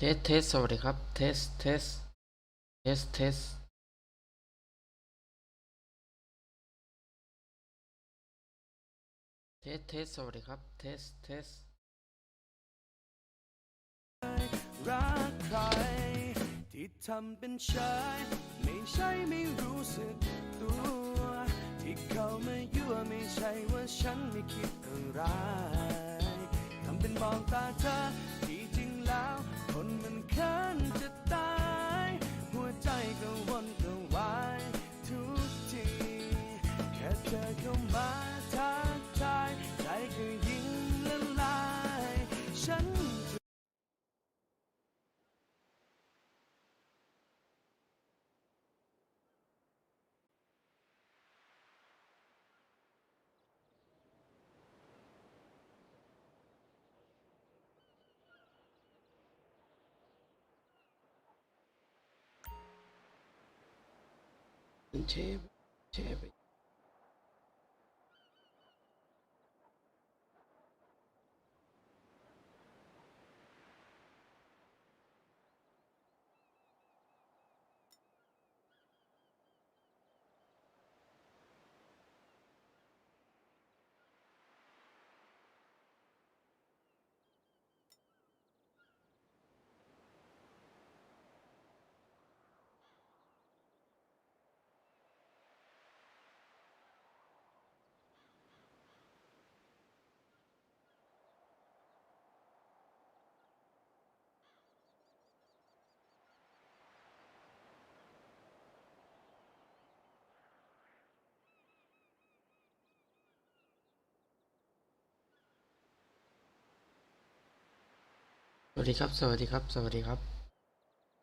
เทส เทส สวัสดีครับ เทส เทส เทส เทส เทส เทส สวัสดีครับ เทส เทส รักใคร ที่ทำเป็นชายไม่ใช่ไม่รู้สึกตัว ที่เข้ามายั่วไม่ใช่ว่าฉันไม่คิดอะไรทำเป็นมองตาเธอที่จริงแล้ว คนมันเขิน เชฟ วัสดีครับ สวัสดีครับ สวัสดีครับ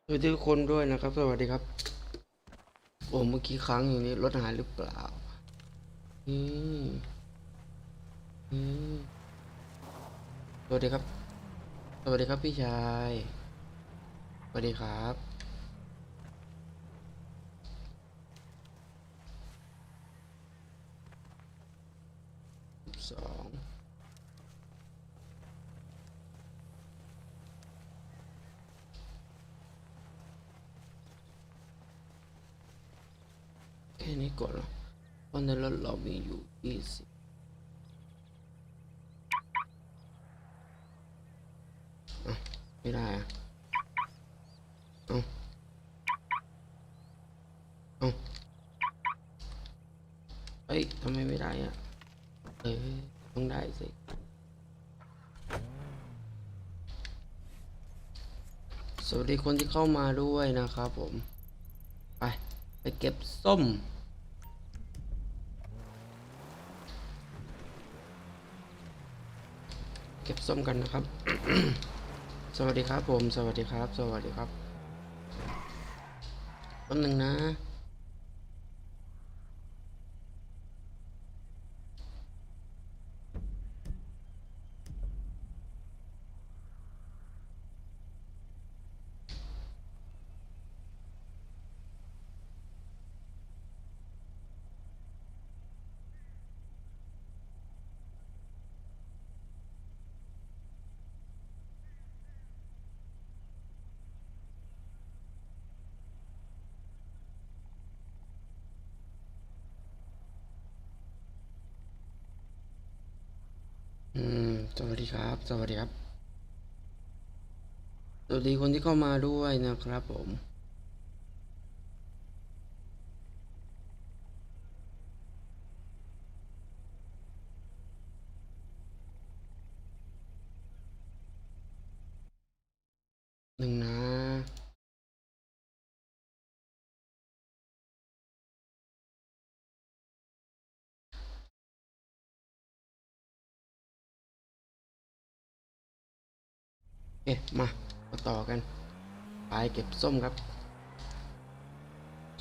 สวัสดีทุกคนด้วยนะครับ สวัสดีครับ โอ้เมื่อกี้ค้างอย่างนี้รถหายหรือเปล่า อืมอืมสวัสดีครับ สวัสดีครับพี่ชาย สวัสดีครับสองแค่นี้ ก่อนเหรอเพราะในรถเรามีอยู่ยี่สิบอะไม่ได้อะเอาเอาเอ้ยทำไมไม่ได้อะ เออต้องได้สิสวัสดีคนที่เข้ามาด้วยนะครับผม ไป ไปเก็บส้ม เก็บ ส้มกันนะครับ สวัสดีครับผม สวัสดีครับ สวัสดีครับแป๊บหนึ่งนะ อืม สวัสดีครับ สวัสดีครับ สวัสดีคนที่เข้ามาด้วยนะครับผม หนึ่งนะ เอ๊ะมามาต่อกัน ไปเก็บส้มครับ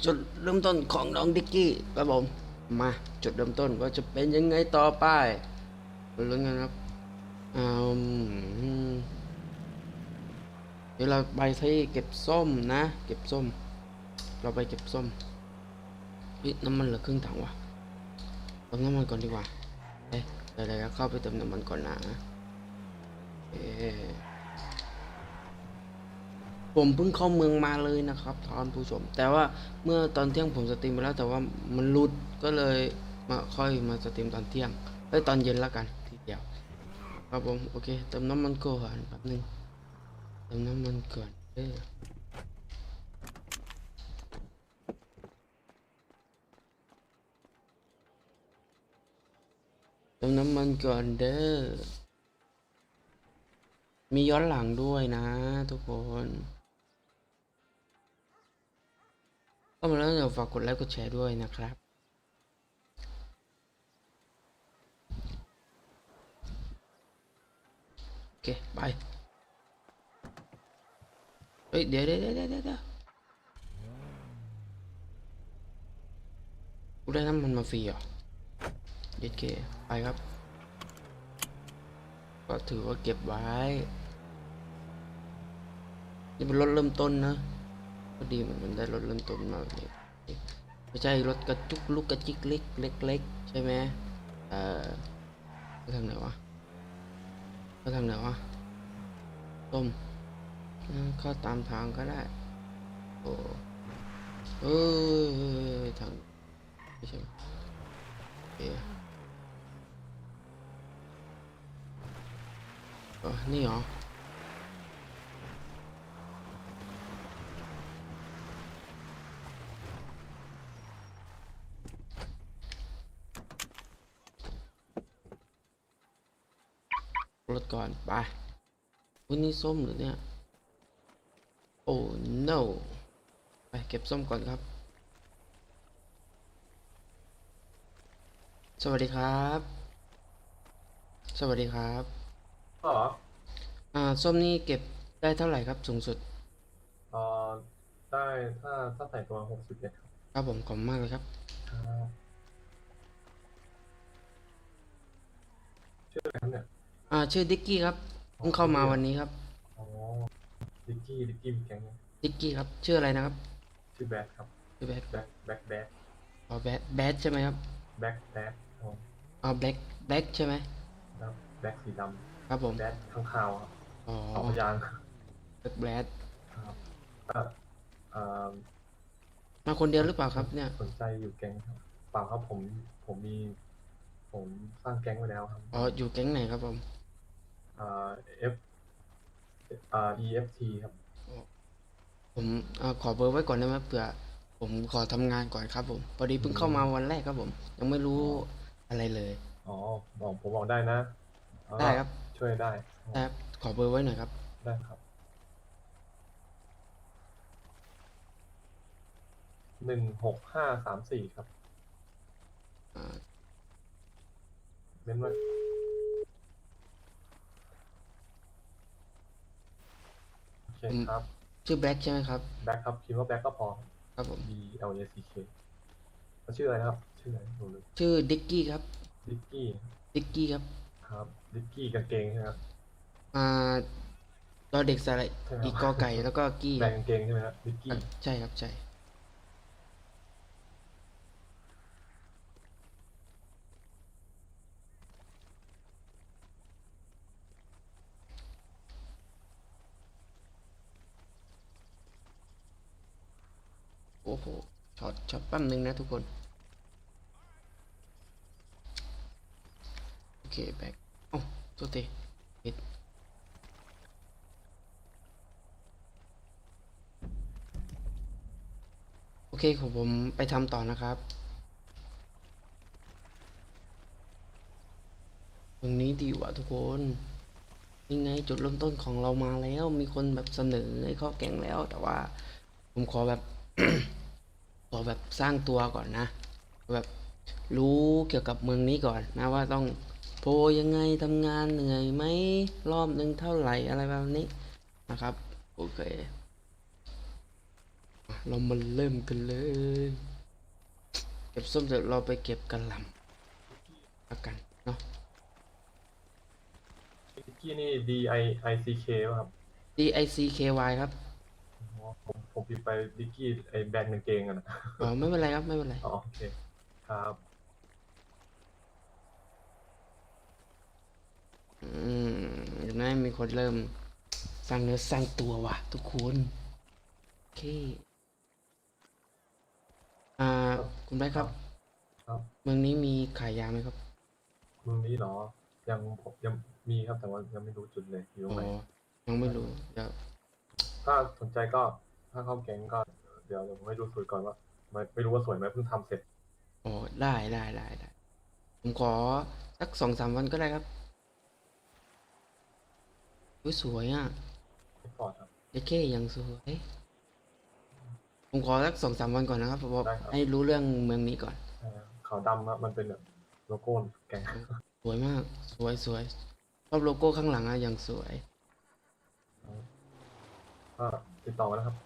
จุดเริ่มต้นของน้องดิกกี้ครับผม มาจุดเริ่มต้นว่าจะเป็นยังไงต่อไปลุ้นกันครับอืมเดี๋ยวเราไปที่เก็บส้มนะ เก็บส้ม เราไปเก็บส้มเฮ้ยน้ำมันเหลือครึ่งถังว่ะเติมน้ำมันก่อนดีกว่าเอ๊ะเดี๋ยวเราเข้าไปเติมน้ำมันก่อนนะเอ๊ะ ผมเพิ่งเข้าเมืองมาเลยนะครับท่านผู้ชม แต่ว่าเมื่อตอนเที่ยงผมสตรีมไปแล้วแต่ว่ามันหลุดก็เลยมาค่อยมาสตรีมตอนเที่ยงเอ้ยตอนเย็นแล้วกันทีเดียว ครับผมโอเคเติมน้ำมันก่อนแป๊บนึงเติมน้ำมันก่อนเด้อเติมน้ำมันก่อนเด้อมีย้อนหลังด้วยนะทุกคน ก็มาแล้วเดี๋ยวฝากกดไลค์กดแชร์ด้วยนะครับโอเคไปเฮ้ยเดี๋ยวเดี๋ยวเดี๋ยวเดี๋ยวเดี๋ยวกูได้น้ำมันมาฟรีเหรอเด็ดเคไปครับ ก็ถือว่าเก็บไว้ นี่เป็นรถเริ่มต้นนะ ก็ดีเหมือนมันได้รถเริ่มต้นมาแบบนี้ไม่ใช่รถกระจุกลูกกระจิกเล็กเล็กๆใช่ไหมเออไปทางไหนวะก็ทางไหนวะต้มเข้าตามทางก็ได้โอ้เออทางไม่ใช่โอเคเออนี่เหรอ ก่อนไปวันนี้ส้มหรือเนี่ย โอ้ no ไปเก็บส้มก่อนครับ สวัสดีครับ สวัสดีครับก็เหรออ่าส้มนี่เก็บได้เท่าไหร่ครับสูงสุด เอ่อได้ถ้าถ้าใส่ตัวหกสิบเอ็ดครับครับผมขอบคุณมากเลยครับครับชื่ออะไรครับเนี่ย อ่าชื่อดิกกี้ครับเพิ่งเข้ามาวันนี้ครับอ๋อดิกกี้ดิกกี้มีแก๊งไหมดิกกี้ครับชื่ออะไรนะครับชื่อแบทครับชื่อแบทแบ็คแบ็คแบ็คอ๋อแบทแบทใช่ไหมครับแบ็คแบ็คอ๋ออ๋อแบล็กแบล็กใช่ไหมแล้วแบ็คสีดครับผมำแบ็คข้างคาวครับอ๋อสองพยางค์แบล็กแบทครับเอ่อเอ่อมาคนเดียวหรือเปล่าครับเนี่ยสนใจอยู่แก๊งครับเปล่าครับผมผมมี ผมสร้างแก๊งไว้แล้วครับอ๋ออยู่แก๊งไหนครับผมเอ่อ F เอ่อ EFT ครับ ผมอาขอเบอร์ไว้ก่อนได้ไหมเผื่อ ผมขอทำงานก่อนครับผมพอดีเพิ่งเข้ามาวันแรกครับผม ยังไม่รู้อะไรเลย อ๋อบอกผมบอกได้นะอ๋อได้ครับช่วยได้แต่ขอเบอร์ไว้หน่อยครับ ได้ครับหนึ่งหกห้าสามสี่ครับอ่า เม้นไว้โอเคครับชื่อแบล็กใช่ไหมครับแบ็คครับคิดว่าแบ็คก็พอ ครับผม B L A C K เขาชื่ออะไรนะครับ ชื่ออะไรผมลืมชื่อดิกกี้ครับดิกกี้ดิกกี้ครับครับดิกกี้กางเกงใช่ไหมครับ อ่าตอนเด็กสระใช่ครับ อีกกอไก่แล้วก็กี้แบรนด์กางเกงใช่ไหมครับดิกคกี้รับใช่ครับใช่ อ้โหช็อตช็อตแปั้มหนึ่งนะทุกคน โอเค แบกโอ้โทษทีผิดโอเคของผมไปทำต่อนะครับ ตรงนี้ดีกว่าทุกคนยังไงจุดเริ่มต้นของเรามาแล้ว มีคนแบบเสนอให้เข้าแก๊งแล้ว แต่ว่าผมขอแบบ อแบบสร้างตัวก่อนนะแบบรู้เกี่ยวกับเมืองนี้ก่อนนะว่าต้องโพลยังไงทำงานเหนื่อยไหมรอบหนึ่งเท่าไหร่อะไรแบบนี้นะครับโอเคอะเรามาเริ่มกันเลย เก็บส้มเสร็จเราไปเก็บกระหลำละกันเนาะดิกกี้นี่ D I I C K ป่ะครับ D I C K Y ครับอ๋อ ผมผมพิมพ์ไปดิกกี้ไอแบรนด์กางเกงอะนะอ๋อไม่เป็นไรครับไม่เป็นไร อ๋อโอเคครับ อืมเดี๋ยวนะมีคนเริ่มสร้างเนื้อสร้างตัวว่ะ ทุกคนเค อ่า คุณแบ๊คครับ ครับเมืองนี้มีขายยาไหมครับเมืองนี้เหรอ ยังผมยังมีครับแต่ว่ายังไม่รู้จุดเลยอยู่ตรอ๋งไหนอยังไม่รู้เดี๋ยวถ้าสนใจก็ ถ้าเข้าแก๊งก็เดี๋ยวเดี๋ยวผมให้ดูสูตรก่อนว่าไม่ไม่รู้ว่าสวยไหมเพิ่งทำเสร็จอ๋อได้ได้ได้ได้ ผมขอสักสองสามวันก็ได้ครับอุ๊ยสวยอะไม่ปอดครับเด็กเก้ยังสวยผมขอสักสองสามวันก่อนนะครับเพราะได้ครับ ให้รู้เรื่องเมืองนี้ก่อน เอ่อขาวดำครับมันเป็นแบบโลโก้แก๊งสวยมาก สวยสวยชอบโลโก้ข้างหลังอะอย่างสวย ก็ติดต่อมานะครับ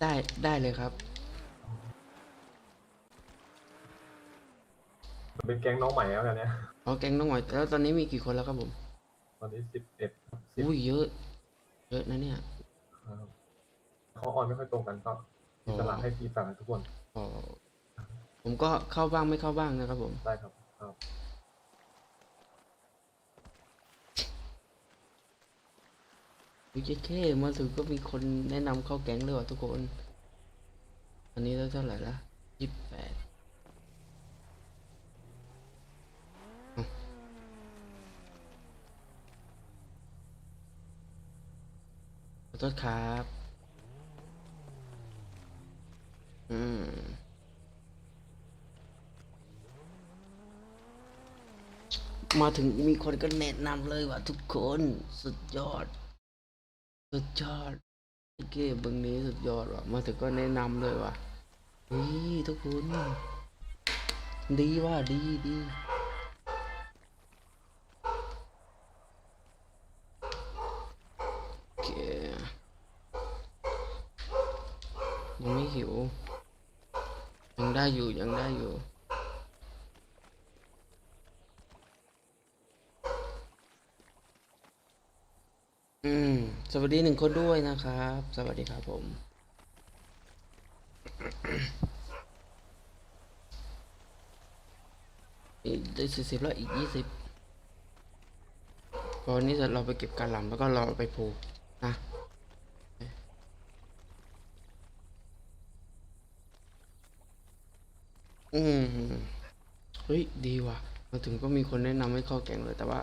ได้ได้เลยครับมันเป็นแก๊งน้องใหม่แล้วกันเนี้ยอ๋อแก๊งน้องหมอยแล้วตอนนี้มีกี่คนแล้วครับผม ตอนนี้สิบเอ็ดสิบอุ้ยเยอะ เยอะนะเนี่ยครับเขาออนไม่ค่อยตรงกันก็อิสระให้ทีต่างทุกคน อ๋อ ผมก็เข้าบ้างไม่เข้าบ้างนะครับผม ได้ครับครับ วิเคมาถึงก็มีคนแนะนำเข้าแก๊งเลยว่ะทุกคน อันนี้เท่าไหร่ละยี่สิบแปดขอโทษครับ อืมมาถึงมีคนก็แนะนำเลยว่ะทุกคนสุดยอด สุดยอดเก้เบึงนี้สุดยอดว่ะ มาถึงก็แนะนำเลยว่ะเฮ้ยทุกคน ดีว่ะดีดียังไม่หิว ยังได้อยู่ ยังได้อยู่ อืม สวัสดีหนึ่งคนด้วยนะครับ สวัสดีครับผม อีกได้สี่สิบแล้วอีกยี่สิบตอนนี้เสร็จเราไปเก็บการหลำแล้วก็เรอไปผูกนะอืมเฮ้ย ดีว่ะ มาถึงก็มีคนแนะนำให้เข้าแกงเลยแต่ว่า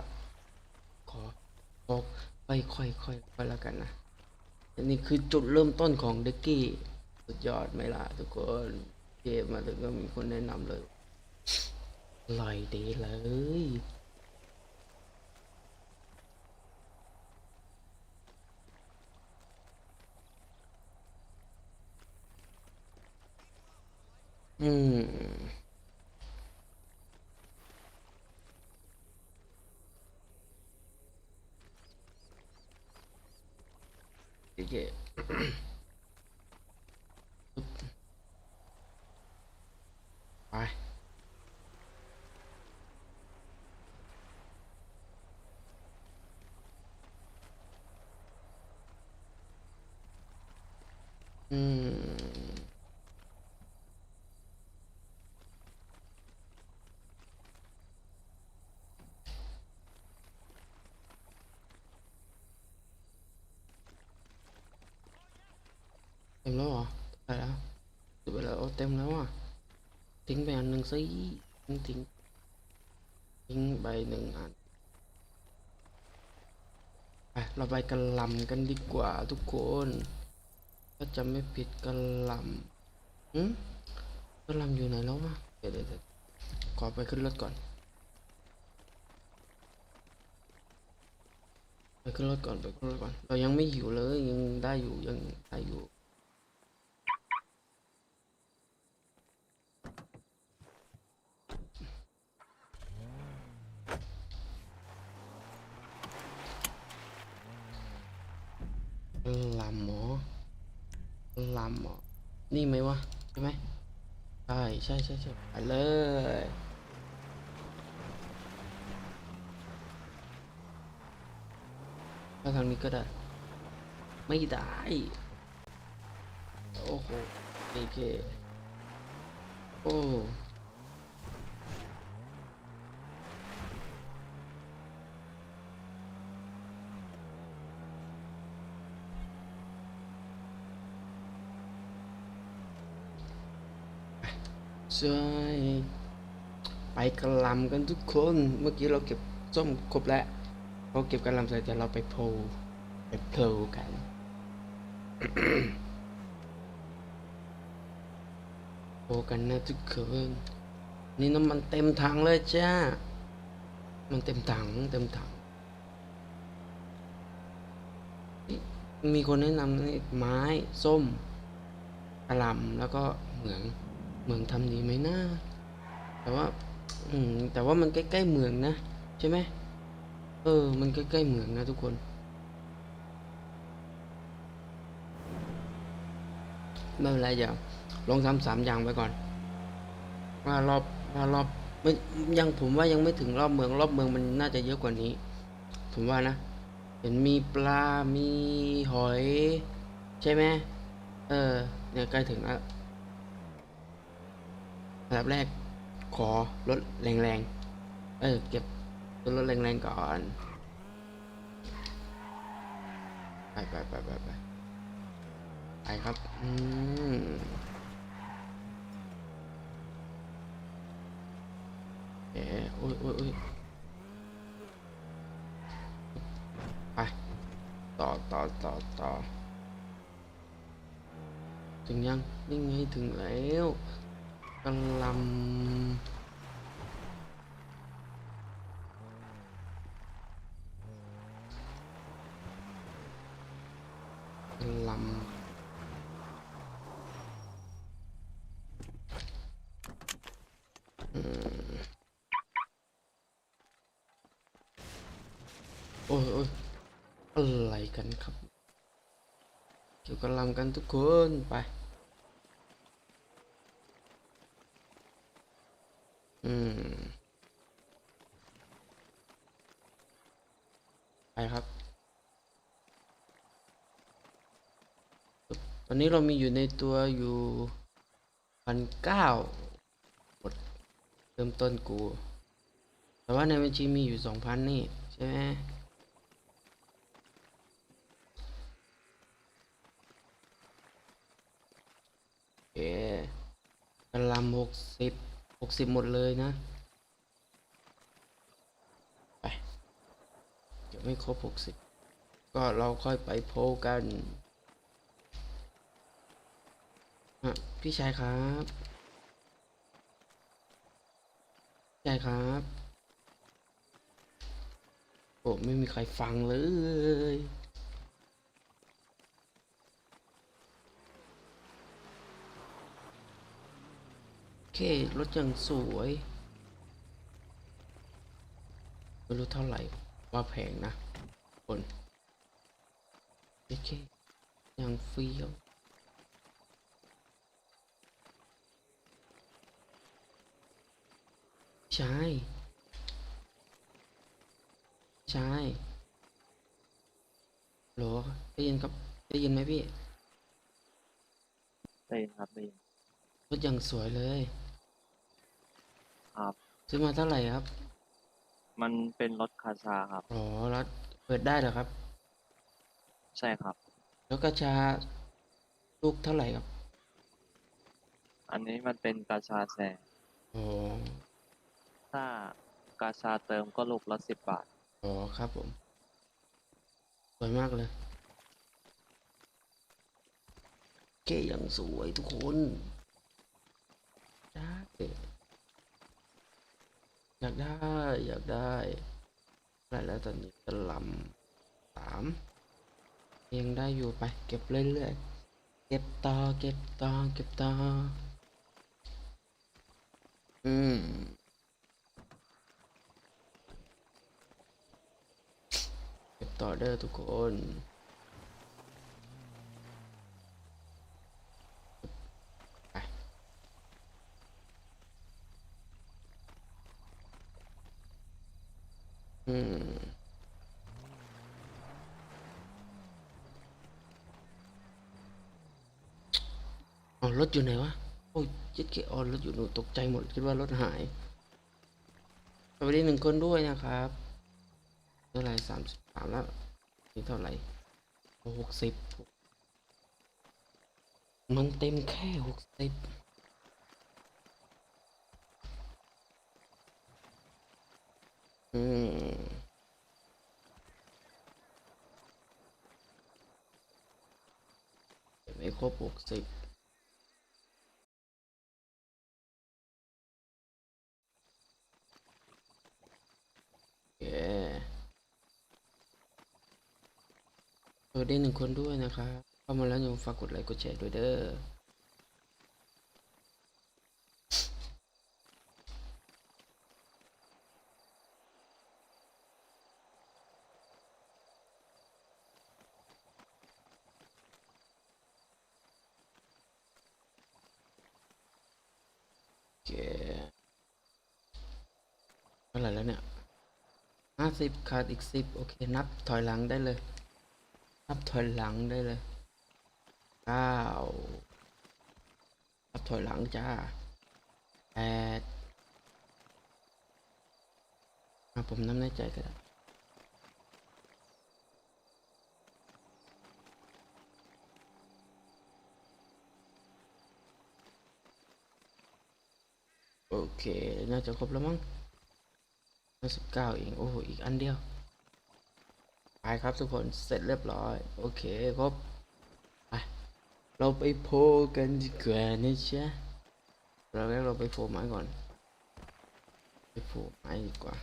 ขอขอ ไปค่อยๆค่อยแล้วกันนะอันนี้คือจุดเริ่มต้นของเด็กกี้สุดยอดไหมล่ะทุกคนเกมมาถึงก็มีคนแนะนำเลยอร่อยดีเลยอืม โอเค ปึ๊บไป อืม เต็มแล้วเหรอเท่าไหร่แล้วดูไปแล้วเต็มแล้วอะ ทิ้งไปอันหนึ่งสิทิ้งทิ้งทิ้งใบหนึ่งอันไปเราไปกันลำกันดีกว่าทุกคนถ้าจะไม่ผิดกันลำหืมกันลำอยู่ไหนแล้ววะเดี๋ยวเดี๋ยวเดี๋ยวขอไปขึ้นรถก่อนไปขึ้นรถก่อนไปขึ้นรถก่อน เรายังไม่หิวเลยยังได้อยู่ยังได้อยู่ ลำหมอลำหมอนี่ไหมวะ ใช่ไหมใช่ใช่ใช่ใช่ไปเลยถ้าทางนี้ก็ได้ ไม่ได้ โอ้โหโอเคโอ้ ไปกระลำกันทุกคน เมื่อกี้เราเก็บส้มครบแล้วพอเก็บกระลำเสร็จเดี๋ยวเราไปโพไปโพลกันโพกันนะทุกคน นี่น้ำมันเต็มถังเลยจ้า มันเต็มถังเต็มถัง มีคนแนะนำนี่ไม้ ส้มกระลำแล้วก็เหมือง เหมืองทำดีไหมนะแต่ว่า อืม แต่ว่ามันใกล้ๆเหมืองนะ ใช่ไหมเออ มันใกล้ๆเหมืองนะทุกคน ไม่เป็นไรเดี๋ยวลองทำสามอย่างไปก่อน ว่ารอบว่ารอบไม่ยังผมว่ายังไม่ถึงรอบเมือง รอบเมืองมันน่าจะเยอะกว่านี้ ผมว่านะ เห็นมีปลา มีหอย ใช่ไหมเออ เนี่ยใกล้ถึงแล้ว ดับแรก ขอรถแรงๆ เออ เก็บตัวรถแรงๆก่อน ไปไปไปไปไปไปครับ อืมเอ๋โอ้ยโอ้ยโอ้ยไป ต่อต่อต่อต่อถึงยัง นี่ไงถึงแล้ว กำลังกำลังอืมโอ้ยโอ้ยอะไรกันครับเกี่ยวกับลำกันทุกคนไป อืม ไปครับ ตอ นี้เรามีอยู่ในตัวอยู่พันเก้าหมดเริ่มต้นกู แต่ว่าในบัญชีมีอยู่สองพันนี่ ใช่ไหมโอเคกระลำหกสิบหกสิบหมดเลยนะ ไปเดี๋ยวไม่ครบหกสิบก็เราค่อยไปโพกันอะ พี่ชายครับพี่ชายครับ โอ้ไม่มีใครฟังเลยโอเครถยังสวยไม่รู้เท่าไหร่ว่าแพงนะคนโอเคยังเฟี้ยว ใช่ ใช่โหลได้ยินครับ ได้ยินไหมพี่ ได้ยินครับได้ยินรถยังสวยเลย ครับ ซื้อมาเท่าไหร่ครับ มันเป็นรถคาชาครับ อ๋อแล้วเปิดได้เหรอครับ ใช่ครับ แล้วกระชาลูกเท่าไหร่ครับ อันนี้มันเป็นกาชาแซงอ๋อ ถ้ากาชาเติมก็ลูกละสิบบาท อ๋อครับผม สวยมากเลย เก๋ยังสวยทุกคนจ้าเก๋อยากได้ อยากได้ได้แล้วตอนนี้กระลำสามยังได้อยู่ไป เก็บเรื่อยๆ เก็บต่อ เก็บต่อ เก็บต่อ อืม เก็บ ต่อเด้อทุกคนอืมอ๋อรถอยู่ไหนวะ โอ้ยจิตเกออนรถอยู่หนูตกใจหมดคิดว่ารถหายสวัสดีหนึ่งคนด้วยนะครับ เท่าไรสามสิบสามแล้วนี่เท่าไหร่หกสิบมันเต็มแค่หกสิบอืมไม่ครบหกสิบ ได้หนึ่งคนด้วยนะครับเข้ามาแล้วอย่าลืมฝากกดไลค์กดแชร์ด้วยเด้อโอเคเท่าไหร่แล้วเนี่ยห้าสิบขาดอีกสิบโอเค นับถอยหลังได้เลย นับถอยหลังได้เลยเก้านับถอยหลังจ้าแปดผมนับในใจก็ได้โอเค น่าจะครบแล้วมั้งห้าสิบเก้าเอง โอ้โห อีกอันเดียว ไปครับทุกคนเสร็จเรียบร้อย โอเคครบไปเราไปโพกันดีกว่านะจ๊ะเราแรกเราไปโพไม้ก่อน ไปโพไม้ดีกว่า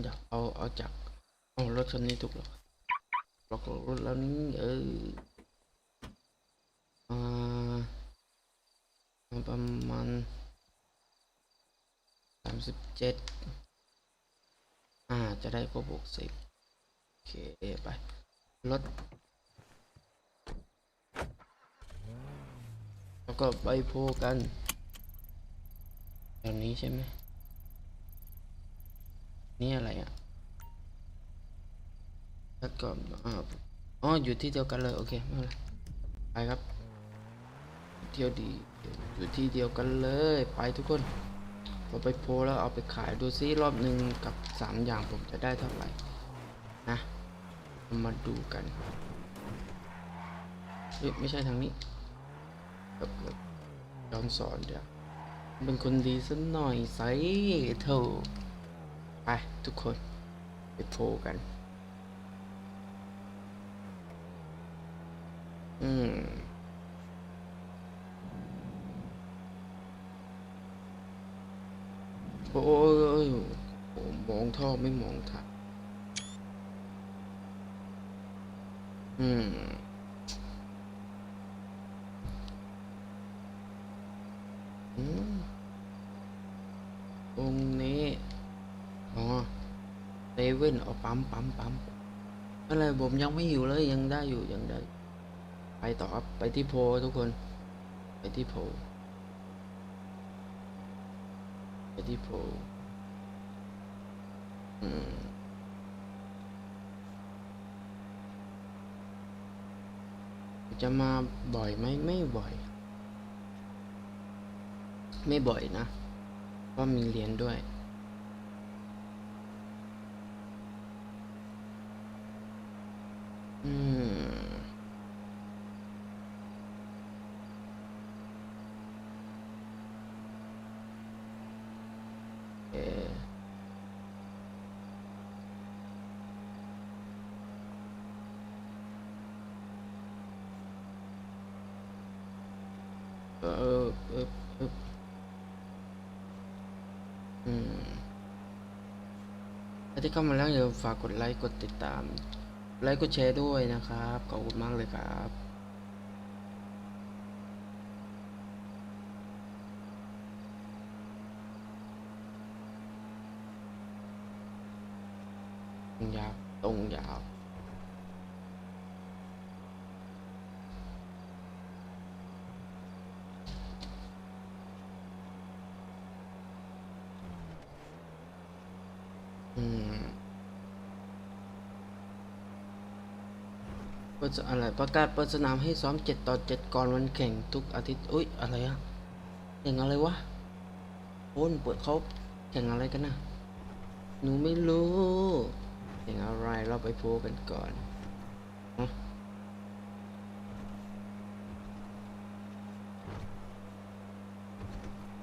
เดี๋ยวเอาเอาจากเอารถคันนี้ถูกหรอกล็อกรถแล้วนี่เอออ่าประมาณสามสิบเจ็ด อ่า จะได้ครบบวกสิบโอเคไป ลด แล้วก็ไปโพกันตอนนี้ใช่ไหม นี่อะไรอะแล้วก็อ๋อ อยู่ที่เดียวกันเลย โอเคไม่เป็นไรไปครับ เที่ยวดี อยู่ที่เดียวกันเลย ไปทุกคน เราไปโพลแล้วเอาไปขายดูซิรอบหนึ่งกับสามอย่างผมจะได้เท่าไหร่นะมาดูกันเฮ้ยไม่ใช่ทางนี้กับกับย้อนสอนเดี๋ยวเป็นคนดีสักหน่อยใส่เถอะไปทุกคนไปโพลกัน อืม โอ้ยโอ้ยโอ้มองท่อไม่มองทางอืมอืมตรงนี้ อ๋อเซเว่นเอาปั๊มปั๊มปั๊มอะไรผมยังไม่หิวเลยยังได้อยู่ยังได้ ไปต่อครับไปที่โพทุกคน ไปที่โพล ไป ที่โพลอืมจะมาบ่อยไหมไม่บ่อย ไม่บ่อยนะเพราะมีเรียนด้วย อืม เออเออเออเออเอออืมถ้าที่ เข้ามาแล้วอย่าลืมฝากกดไลค์กดติดตาม ไลค์กดแชร์ด้วยนะครับ ขอบคุณมากเลยครับตรงยาวตรงยาว อืมเปิดสอะไรประกาศเปิดสนามให้ซ้อมเจ็ดต่อเจ็ดก่อนวันแข่งทุกอาทิตย์อุ้ยอะไรอะแข่งอะไรวะโอนเปิดเขาแข่งอะไรกันนะหนูไม่รู้แข่งอะไรเราไปโพลกันก่อนฮะ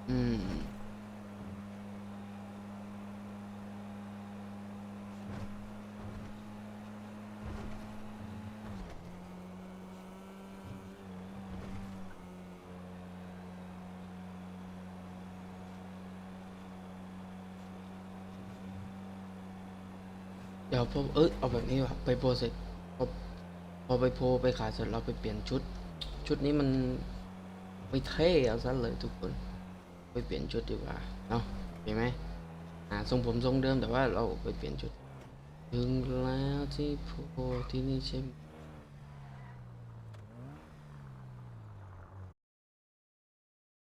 อืม เดี๋ยวพอเออเอาแบบนี้ว่ะไปโพเสร็จพอพอไปโพไปขายเสร็จเราไปเปลี่ยนชุด ชุดนี้มันไม่เท่เอาซะเลยทุกคน ไปเปลี่ยนชุดดีกว่าเนาะเห็นไหมอ่าทรงผมทรงเดิมแต่ว่าเราไปเปลี่ยนชุด ถึงแล้วที่โพที่นี่ใช่ไหม